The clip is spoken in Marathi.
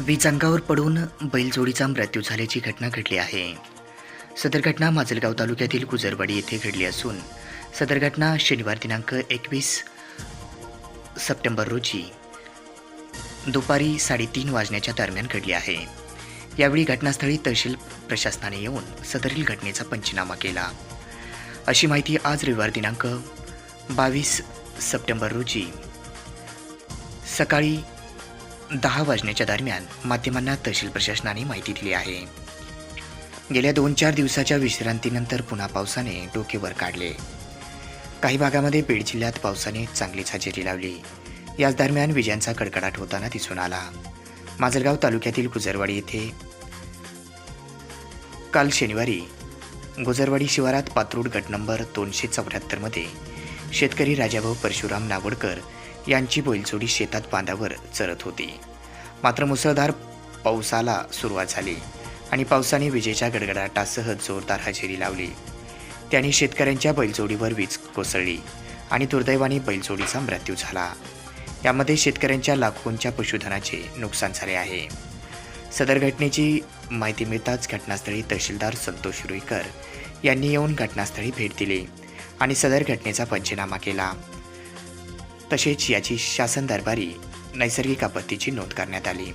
वीज अंगावर पडून बैलजोडीचा मृत्यू झाल्याची घटना घडली आहे. सदर घटना माजलगाव तालुक्यातील गुजरवाडी येथे घडली असून सदर घटना शनिवार दिनांक एकवीस सप्टेंबर रोजी दुपारी साडेतीन वाजण्याच्या दरम्यान घडली आहे. यावेळी घटनास्थळी तहसील प्रशासनाने येऊन सदरील घटनेचा पंचनामा केला. अशी माहिती आज रविवार दिनांक बावीस सप्टेंबर रोजी सकाळी दहा वाजण्याच्या दरम्यान माध्यमांना तहसील प्रशासनाने माहिती दिली आहे. गेल्या दोन चार दिवसाच्या विश्रांतीनंतर पुन्हा पावसाने डोके वर काढले. काही भागामध्ये बीड जिल्ह्यात पावसाने चांगलीच हजेरी लावली. याच दरम्यान विजांचा कडकडाट होताना दिसून आला. माजलगाव तालुक्यातील गुजरवाडी येथे काल शनिवारी गुजरवाडी शिवारात पात्रूड गट नंबर दोनशे चौऱ्याहत्तरमध्ये शेतकरी राजाभाऊ परशुराम नावडकर यांची बैलजोडी शेतात बांधावर चरत होती. मात्र मुसळधार पावसाला सुरुवात झाली आणि पावसाने विजेच्या गडगडाटासह जोरदार हजेरी लावली. त्यांनी शेतकऱ्यांच्या बैलजोडीवर वीज कोसळली आणि दुर्दैवाने बैलजोडीचा मृत्यू झाला. यामध्ये शेतकऱ्यांच्या लाखोंच्या पशुधनाचे नुकसान झाले आहे. सदर घटनेची माहिती मिळताच घटनास्थळी तहसीलदार संतोष रुईकर यांनी येऊन घटनास्थळी भेट दिली आणि सदर घटनेचा पंचनामा केला. तसेच याची शासन दरबारी नैसर्गिक आपत्तीची नोंद करण्यात आली.